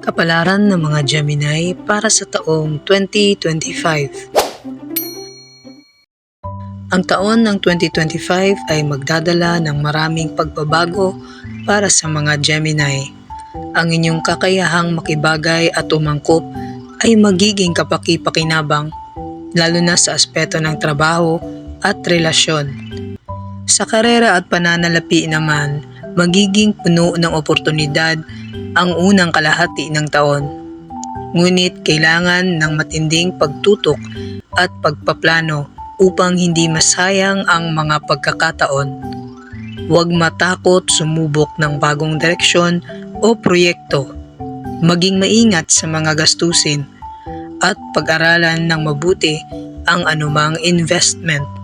Kapalaran ng mga Gemini para sa taong 2025. Ang taon ng 2025 ay magdadala ng maraming pagbabago para sa mga Gemini. Ang inyong kakayahang makibagay at umangkop ay magiging kapaki-pakinabang, lalo na sa aspeto ng trabaho at relasyon. Sa karera at pananalapi naman, magiging puno ng oportunidad ang unang kalahati ng taon. Ngunit kailangan ng matinding pagtutok at pagpaplano upang hindi masayang ang mga pagkakataon. Huwag matakot sumubok ng bagong direksyon o proyekto. Maging maingat sa mga gastusin at pag-aralan ng mabuti ang anumang investment.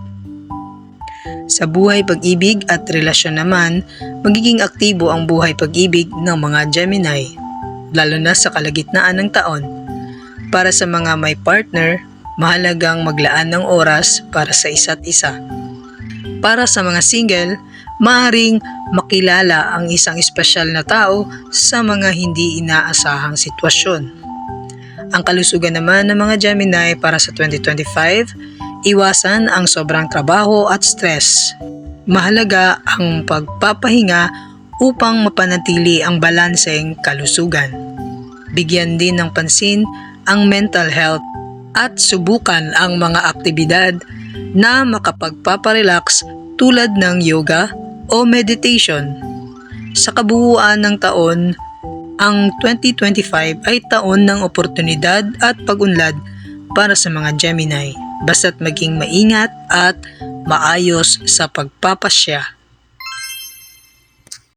Sa buhay pag-ibig at relasyon naman, magiging aktibo ang buhay pag-ibig ng mga Gemini, lalo na sa kalagitnaan ng taon. Para sa mga may partner, mahalagang maglaan ng oras para sa isa't isa. Para sa mga single, maaring makilala ang isang espesyal na tao sa mga hindi inaasahang sitwasyon. Ang kalusugan naman ng mga Gemini para sa 2025, iwasan ang sobrang trabaho at stress. Mahalaga ang pagpapahinga upang mapanatili ang balanseng kalusugan. Bigyan din ng pansin ang mental health at subukan ang mga aktibidad na makapagpaparelax tulad ng yoga o meditation. Sa kabuuan ng taon, ang 2025 ay taon ng oportunidad at pag-unlad para sa mga Gemini. Basta't maging maingat at maayos sa pagpapasya